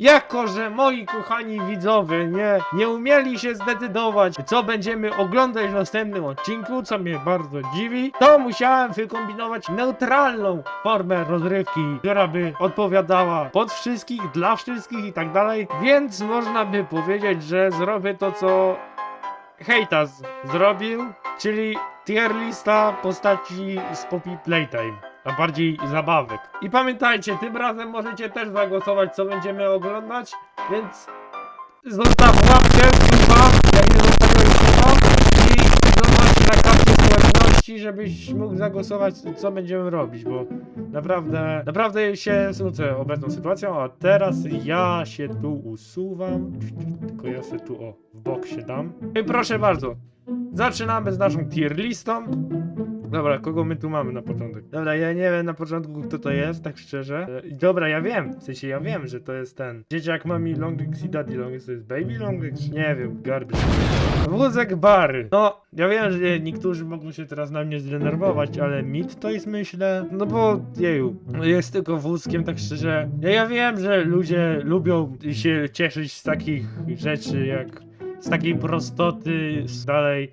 Jako, że moi kochani widzowie nie, nie umieli się zdecydować, co będziemy oglądać w następnym odcinku, co mnie bardzo dziwi, to musiałem wykombinować neutralną formę rozrywki, która by odpowiadała pod wszystkich, dla wszystkich i tak dalej. Więc można by powiedzieć, że zrobię to, co Hejtas zrobił, czyli tier lista postaci z Poppy Playtime. A bardziej zabawek. I pamiętajcie, tym razem możecie też zagłosować, co będziemy oglądać, więc zostaw łapkę, suba, jak nie zostawiłeś suba i zobacz na karcie społeczności, żebyś mógł zagłosować, co będziemy robić, bo naprawdę, naprawdę się smucę obecną sytuacją, a teraz ja się tu usuwam, tylko ja się tu o, w bok się dam. I proszę bardzo, zaczynamy z naszą tier listą. Dobra, kogo my tu mamy na początek? Dobra, ja nie wiem na początku kto to jest, tak szczerze. E, Dobra, ja wiem, w sensie ja wiem, że to jest ten. Dzieciak mami Longlegs i Daddy Longlegs, to jest Baby Longlegs? Nie wiem, garbage. Wózek Bary. No, ja wiem, że niektórzy mogą się teraz na mnie zdenerwować, ale mit to jest myślę, no bo jeju, jest tylko wózkiem, tak szczerze. Ja, ja wiem, że ludzie lubią się cieszyć z takich rzeczy jak z takiej prostoty, dalej.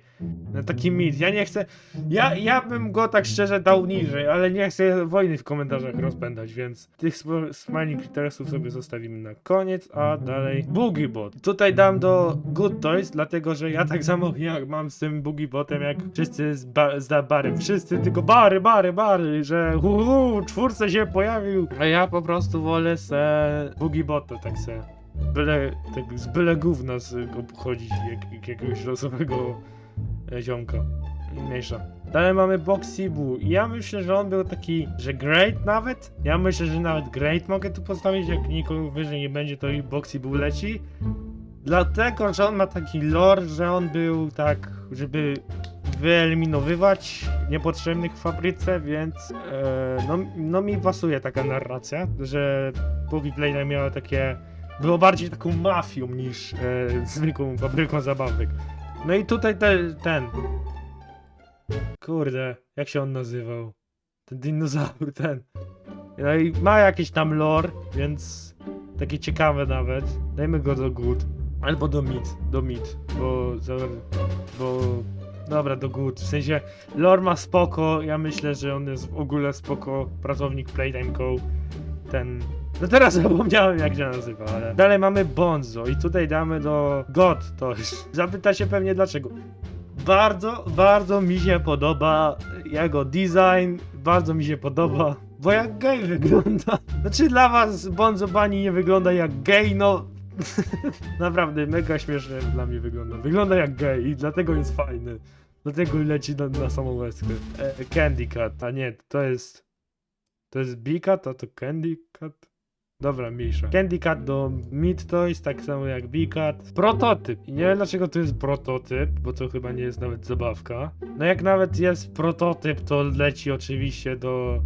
No, taki mit. Ja nie chcę. Ja, ja bym go tak szczerze dał niżej, ale nie chcę wojny w komentarzach rozpędzać, więc tych smiley critersów sobie zostawimy na koniec, a dalej Boogiebot. Tutaj dam do Good Toys, dlatego że ja tak samo jak mam z tym Boogiebotem, jak wszyscy z, ba- z barem. Wszyscy tylko bary, bary, bary, że hu, hu, czwórce się pojawił. A ja po prostu wolę se Boogiebota tak se. Byle, tak, z byle gówna z pochodzić, jak, jak jakiegoś losowego e, ziomka. Mniejsza. Dalej mamy Boxy Boo. I ja myślę, że on był taki, że great nawet. Ja myślę, że nawet great mogę tu postawić, jak nikogo wyżej nie będzie, to i Boxy Boo leci. Dlatego, że on ma taki lore, że on był tak, żeby wyeliminowywać niepotrzebnych w fabryce, więc e, no, no mi pasuje taka narracja, że Poppy Playtime miała takie było bardziej taką mafią niż e, zwykłą fabryką zabawek. No i tutaj te, ten. Kurde, jak się on nazywał? Ten dinozaur, ten. No i ma jakieś tam lore, więc takie ciekawe nawet. Dajmy go do good. Albo do mid, do mid, bo, bo dobra, do good. W sensie lore ma spoko, ja myślę, że on jest w ogóle spoko. Pracownik Playtime Go. Ten no teraz zapomniałem jak się nazywa, ale... Dalej mamy Bonzo i tutaj damy do God to Zapyta się pewnie dlaczego. Bardzo, bardzo mi się podoba jego design, bardzo mi się podoba, bo jak gej wygląda. Znaczy dla was Bonzo Bunny nie wygląda jak gej, no... Naprawdę, mega śmiesznie dla mnie wygląda. Wygląda jak gej i dlatego jest fajny. Dlatego leci na, na samą łezkę. E, Candy Cat, a nie, to jest... To jest Bikat, a to Candy Cat? Dobra, mniejsza. Candy Cat do Mid Toys, tak samo jak B-Cat. Prototyp. I nie wiem dlaczego to jest prototyp, bo to chyba nie jest nawet zabawka. No jak nawet jest prototyp, to leci oczywiście do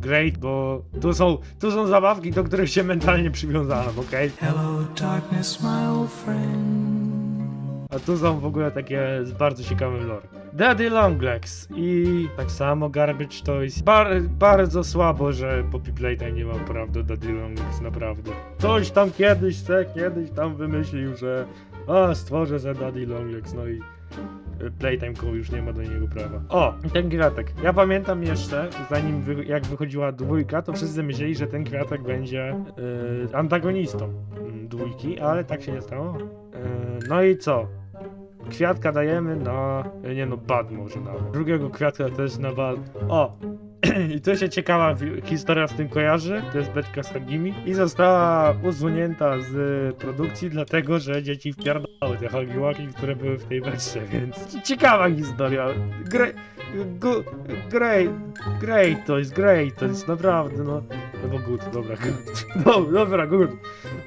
Great, bo tu są, tu są zabawki, do których się mentalnie przywiązałem, okej? Hello, darkness, my old friend. A tu są w ogóle takie z bardzo ciekawym lore. Daddy Longlegs i tak samo Garbage Toys. Bar bardzo słabo, że Poppy Playtime nie ma praw do Daddy Longlegs, naprawdę. Coś tam kiedyś, se kiedyś tam wymyślił, że a stworzę za Daddy Longlegs, no i y, Playtime Co już nie ma do niego prawa. O, ten kwiatek. Ja pamiętam jeszcze, zanim wy jak wychodziła dwójka, to wszyscy myśleli, że ten kwiatek będzie y, antagonistą mm, dwójki, ale tak się nie stało. Y, no i co? Kwiatka dajemy na. Nie no, bad może nawet. Drugiego kwiatka też na bad. O! I to się ciekawa historia z tym kojarzy. To jest beczka z Hagimi. I została usunięta z produkcji, dlatego że dzieci wpiardały te hagiłaki, które były w tej beczce, więc ciekawa historia. Gre... Gu... Great, great, to jest great, to jest naprawdę, no. No bo good, dobra, good. No, dobra, good.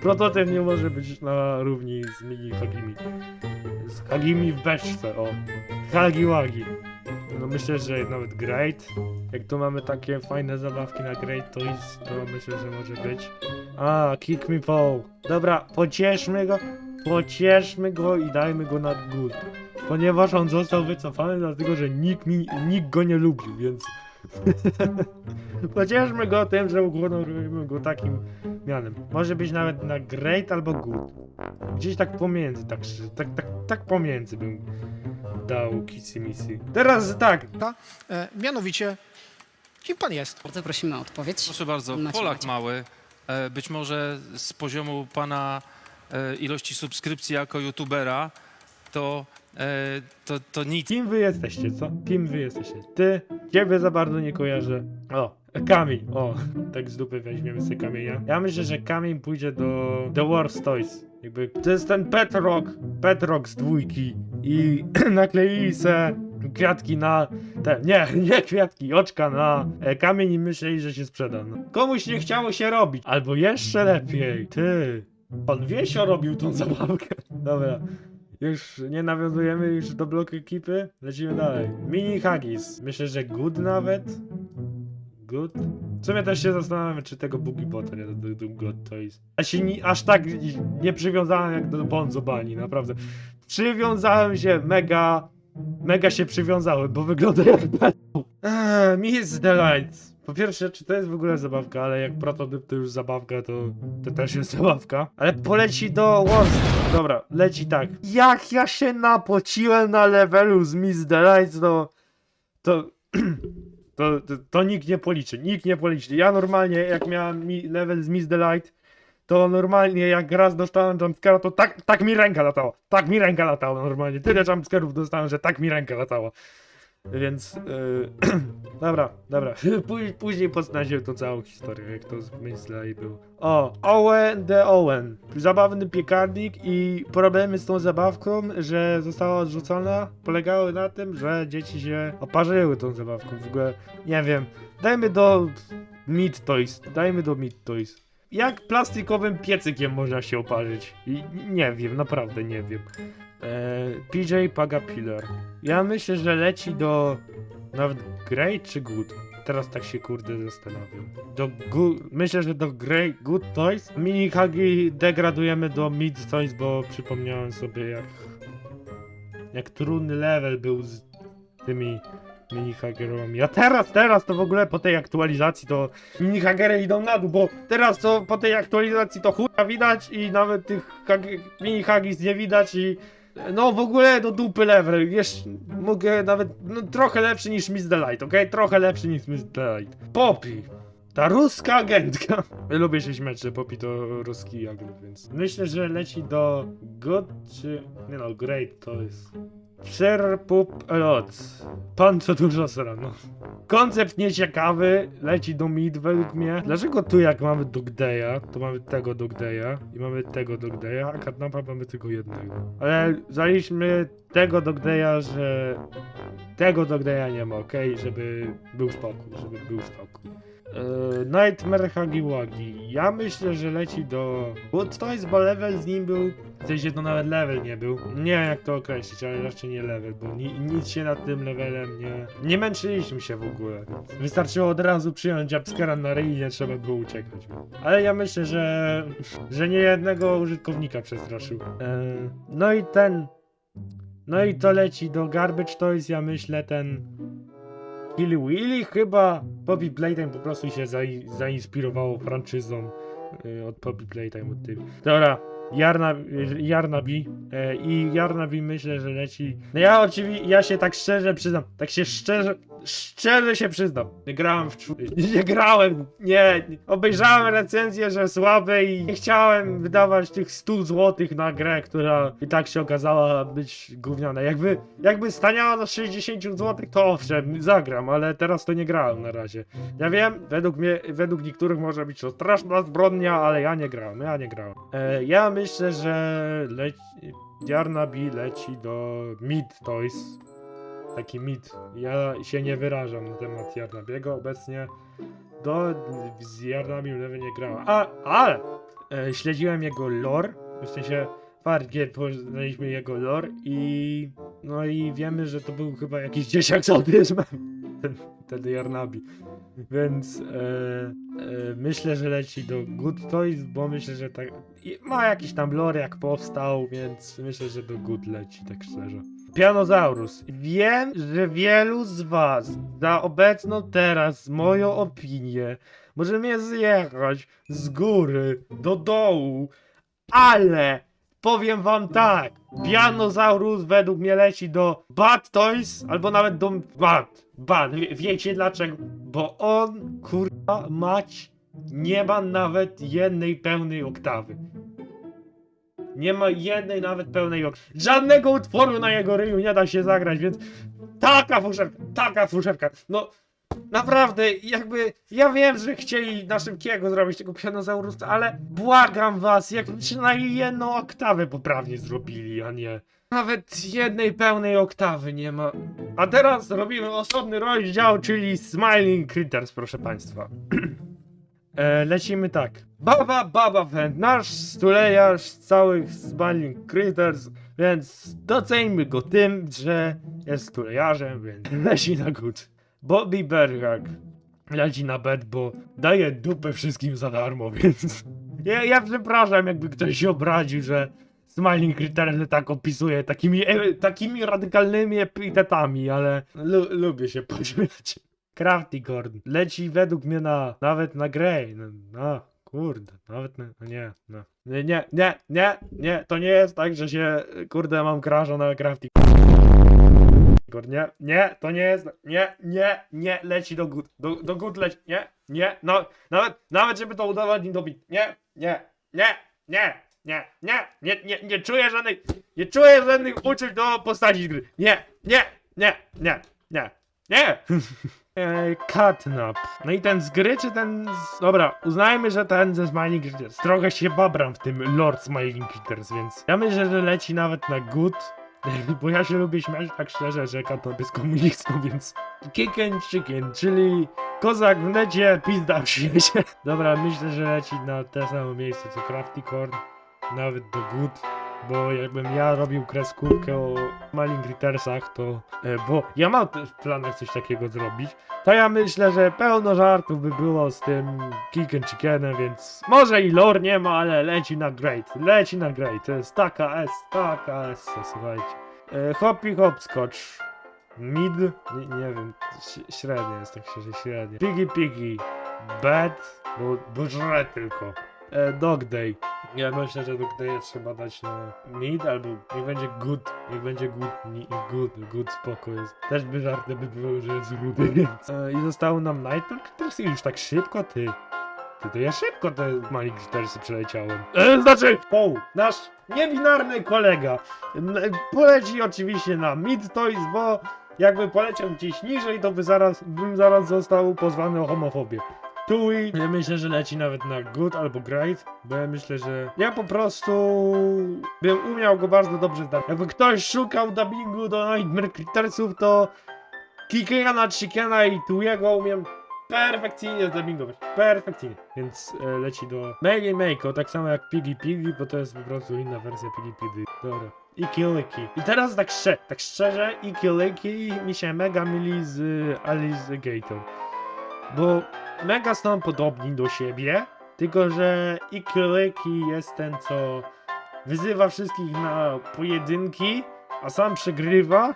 Prototyp nie może być na równi z mini Hagimi. Hagimi w beczce, o. Hagiłagi. No myślę, że nawet Great. Jak tu mamy takie fajne zabawki na Great Toys, to myślę, że może być. A, Kick Me Paul. Dobra, pocieszmy go, pocieszmy go i dajmy go na good. Ponieważ on został wycofany, dlatego że nikt, mi, nikt go nie lubił, więc Pocieszmy go tym, że uhonorujemy go takim mianem. Może być nawet na great albo good. Gdzieś tak pomiędzy, tak, tak, tak, tak pomiędzy bym dał Kissy Missy. Teraz tak, E, mianowicie, kim pan jest? Bardzo prosimy o odpowiedź. Proszę bardzo, Macie, Polak macie. mały, e, być może z poziomu pana e, ilości subskrypcji jako youtubera, to, e, to, to nic. kim wy jesteście, co? Kim wy jesteście? Ty, ciebie za bardzo nie kojarzę. O, kamień, o, tak z dupy weźmiemy sobie kamienia. Ja myślę, że kamień pójdzie do The Wars Toys. Jakby, to jest ten Pet Rock, Pet Rock z dwójki i nakleili se kwiatki na te, nie, nie kwiatki, oczka na e, kamień i myśleli, że się sprzeda. No. Komuś nie chciało się robić, albo jeszcze lepiej, ty, pan Wiesio robił tą zabawkę. Dobra. Już nie nawiązujemy już do bloku ekipy. Lecimy dalej. Mini Haggis. Myślę, że good nawet. Good. W sumie też się zastanawiam, czy tego Boogie Bota nie do, do, good to jest. Się nie, aż tak nie przywiązałem jak do Bonzo Bani, naprawdę. Przywiązałem się mega, mega się przywiązałem, bo wygląda jak. Eee, Miss Delight. Po pierwsze, czy to jest w ogóle zabawka, ale jak prototyp to już zabawka, to, to też jest zabawka. Ale poleci do Wars. Dobra, leci tak. Jak ja się napociłem na levelu z Miss Delight, to... To... To, to, to nikt nie policzy, nikt nie policzy. Ja normalnie, jak miałem mi level z Miss Delight, to normalnie jak raz dostałem jumpscare'a, to tak, tak mi ręka latała. Tak mi ręka latała normalnie. Tyle jumpscare'ów dostałem, że tak mi ręka latała. Więc, yy, dobra, dobra. Później poznam się tą całą historię, jak to z Miss Delight było. O, Owen the Owen. Zabawny piekarnik i problemy z tą zabawką, że została odrzucona, polegały na tym, że dzieci się oparzyły tą zabawką. W ogóle, nie wiem, dajmy do Meat Toys, dajmy do Meat Toys. Jak plastikowym piecykiem można się oparzyć? I nie wiem, naprawdę nie wiem. Eee, PJ Pagapiller. Ja myślę, że leci do nawet Great czy Good? Teraz tak się kurde zastanawiam. Do good, myślę, że do Great Good Toys. Mini Hagi degradujemy do Mid Toys, bo przypomniałem sobie jak jak trudny level był z tymi minihagerami. A teraz, teraz to w ogóle po tej aktualizacji to minihagery idą na dół, bo teraz to po tej aktualizacji to chuja widać i nawet tych hagi- minihagis nie widać i no w ogóle do dupy level. Jeszcze mogę nawet no, trochę lepszy niż Miss Delight, okej? Trochę lepszy niż Miss Delight. Poppy. Ta ruska agentka. Lubię się śmiać, że Poppy to ruski agent, więc myślę, że leci do Good czy... Nie no, Great to jest... Sir Pup Lot. Pan co dużo sra, no. Koncept nieciekawy, leci do mid według mnie. Dlaczego tu jak mamy Dogdeya, to mamy tego Dogdeya i mamy tego Dogdeya, a Katnapa mamy tylko jednego. Ale zaliśmy tego Dogdeya, że tego Dogdeya nie ma, okej? Żeby był spokój, żeby był spokój. Yy, Nightmare Hagi Wagi. Ja myślę, że leci do. Jest, bo level z nim był. W sensie to nawet level nie był. Nie wiem jak to określić, ale raczej nie level, bo ni nic się nad tym levelem nie. Nie męczyliśmy się w ogóle. Wystarczyło od razu przyjąć jumpscare'a na ryj i nie trzeba było uciekać. Ale ja myślę, że. że nie jednego użytkownika przestraszył. Yy, no i ten. No i to leci do Garbage Toys, ja myślę ten. Killy Willy chyba Poppy Playtime po prostu się zai- zainspirowało franczyzą y, od Poppy Playtime. Dobra, Jarna, Jarnabi e, i Jarnabi myślę, że leci. No ja oczywiście, ja się tak szczerze przyznam, tak się szczerze, szczerze się przyznam. Nie grałem w czwór... nie grałem, nie, nie. obejrzałem recenzję, że słabe i nie chciałem wydawać tych 100 złotych na grę, która i tak się okazała być gówniana. Jakby, jakby staniała na 60 złotych, to owszem, zagram, ale teraz to nie grałem na razie. Ja wiem, według mnie, według niektórych może być to straszna zbrodnia, ale ja nie grałem, ja nie grałem. E, ja myślę, że leci, Jarnabi leci do Mid Toys. Taki mid. Ja się nie wyrażam na temat Jarnabiego obecnie. Do z Jarnabim lewy nie grałem. A, ale e, śledziłem jego lore, w sensie Fargier poznaliśmy jego lore i no i wiemy, że to był chyba jakiś dzieciak z autyzmem. Ten Jarnabi. Więc e, e, myślę, że leci do Good Toys, bo myślę, że tak. i Ma jakiś tam lore jak powstał, więc myślę, że do Good leci, tak szczerze. Pianozaurus. Wiem, że wielu z was za obecną teraz moją opinię może mnie zjechać z góry do dołu, ale powiem wam tak. Pianozaurus według mnie leci do Bad Toys, albo nawet do Bad. Bad. Wie, wiecie dlaczego? Bo on, kurwa, mać, nie ma nawet jednej pełnej oktawy. Nie ma jednej nawet pełnej oktawy. Żadnego utworu na jego ryju nie da się zagrać, więc taka fuszerka, taka fuszerka. No, naprawdę, jakby, ja wiem, że chcieli na szybkiego zrobić tego pianozaurusa, ale błagam was, jak przynajmniej jedną oktawę poprawnie zrobili, a nie... Nawet jednej pełnej oktawy nie ma. A teraz robimy osobny rozdział, czyli Smiling Critters, proszę państwa. E, lecimy tak. Baba Baba Fan, nasz stulejarz całych Smiling Critters, więc doceńmy go tym, że jest stulejarzem, więc leci na gut. Bobby Bergak leci na bed, bo daje dupę wszystkim za darmo, więc... Ja, ja przepraszam, jakby ktoś się obraził, że Smiling Critters tak opisuje takimi, e, takimi radykalnymi epitetami, ale lu, lubię się pośmiać. Crafty Corn leci według mnie na, nawet na Grey, no, no kurde, nawet na, no nie, no. Nie, nie, nie, nie, nie, to nie jest tak, że się, kurde, mam crasha na Crafty Corn, nie, nie, to nie jest, nie, nie, nie, leci do good, do, do good leci, nie, nie, no, nawet, nawet żeby to udowodnić do bit, nie, nie, nie, nie, nie, nie, nie, nie, nie czuję żadnych, nie czuję żadnych uczuć do postaci gry, nie, nie, nie, nie, nie, nie. Eee, Catnap. No i ten z gry, czy ten z... Dobra, uznajmy, że ten ze Smiling Critters. Trochę się babram w tym Lord Smiling Critters, więc ja myślę, że leci nawet na good. Bo ja się lubię śmiać tak szczerze, że Catnap jest komunistą, więc... And Chicken, czyli kozak w necie, pizda w świecie. Dobra, myślę, że leci na te samo miejsce co Crafty Corn. Nawet do good. Bo jakbym ja robił kreskówkę o Smiling Crittersach, to... E, bo ja mam też w planach coś takiego zrobić. To ja myślę, że pełno żartów by było z tym Kick and Chickenem, więc może i lore nie ma, ale leci na great. Leci na great. To jest taka S, taka S, słuchajcie. E, hoppy hopscotch. Mid? Nie, nie wiem, średnie jest tak szczerze, średnie. Piggy Piggy. Bad, bo, bo żre tylko. E, dog Day. Ja myślę, że Dog Day trzeba dać na mid albo niech będzie good, niech będzie good, ni, good, good spoko jest. Też by żarty by były, że jest rudy, więc... E, I zostało nam Nightmare Critters i już tak szybko, ty. Ty, to ja szybko te Malik Crittersy przeleciałem. E, znaczy, Poł, nasz niebinarny kolega, poleci oczywiście na Mid Toys, bo jakby poleciał gdzieś niżej, to by zaraz, bym zaraz został pozwany o homofobię. Tui, ja myślę, że leci nawet na good albo great, bo ja myślę, że ja po prostu bym umiał go bardzo dobrze zdać. Jakby ktoś szukał dubbingu do Nightmare Crittersów, to Kikena, Chickena i Tuiego umiem perfekcyjnie zdubbingować. Perfekcyjnie. Więc e, leci do Maggie Mako, tak samo jak Piggy Piggy, bo to jest po prostu inna wersja Piggy Piggy. Dobra. I Kiliki. I teraz tak, szczerze, tak szczerze, i Kiliki mi się mega myli z y, Alice Gator. Bo mega są podobni do siebie, tylko że Ikileki jest ten, co wyzywa wszystkich na pojedynki, a sam przegrywa,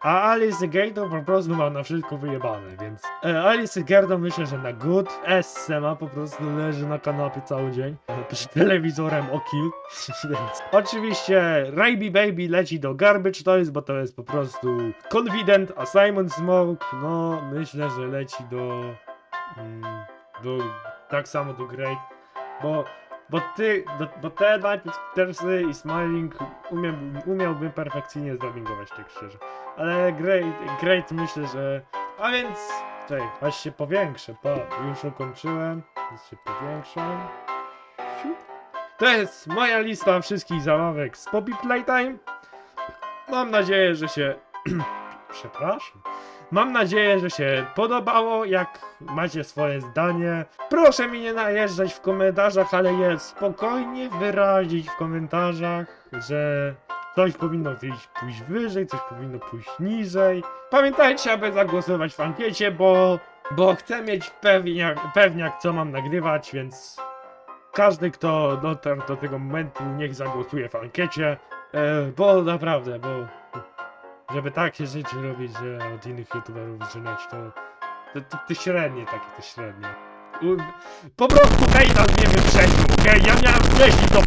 a Alice Gator po prostu ma na wszystko wyjebane, więc e, Alice Gator myślę, że na good, Esse ma po prostu leży na kanapie cały dzień, e, przed telewizorem o kill, oczywiście Raby Baby leci do Garbage Toys, bo to jest po prostu Confident, a Simon Smoke, no myślę, że leci do mm, do, tak samo do Great, bo, bo ty, do, bo te najpierw Tersy i Smiling umiem, umiałbym perfekcyjnie zdubbingować, tak szczerze. Ale Great, Great myślę, że, a więc, czekaj, aż się powiększę, pa, już ukończyłem, więc się powiększam. To jest moja lista wszystkich zabawek z Poppy Playtime. Mam nadzieję, że się, przepraszam, Mam nadzieję, że się podobało. Jak macie swoje zdanie, proszę mi nie najeżdżać w komentarzach, ale je spokojnie wyrazić w komentarzach, że coś powinno wyjść, pójść wyżej, coś powinno pójść niżej. Pamiętajcie, aby zagłosować w ankiecie, bo, bo chcę mieć pewniak, pewniak, co mam nagrywać, więc każdy, kto dotarł do tego momentu, niech zagłosuje w ankiecie, e, bo naprawdę, bo Żeby takie rzeczy robić, że od innych youtuberów zaczynać, to, to, to, to średnie takie, to średnie. U, po prostu hejta mnie wyprzedził, okej? Ja miałem wcześniej to w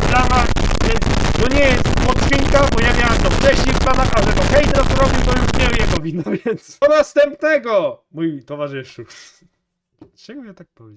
więc to nie jest podcinka, bo ja miałem to wcześniej w planach, a że to hejter zrobił, to już nie jego wina, więc... Do następnego, mój towarzyszu. Czego ja tak powiedziałem?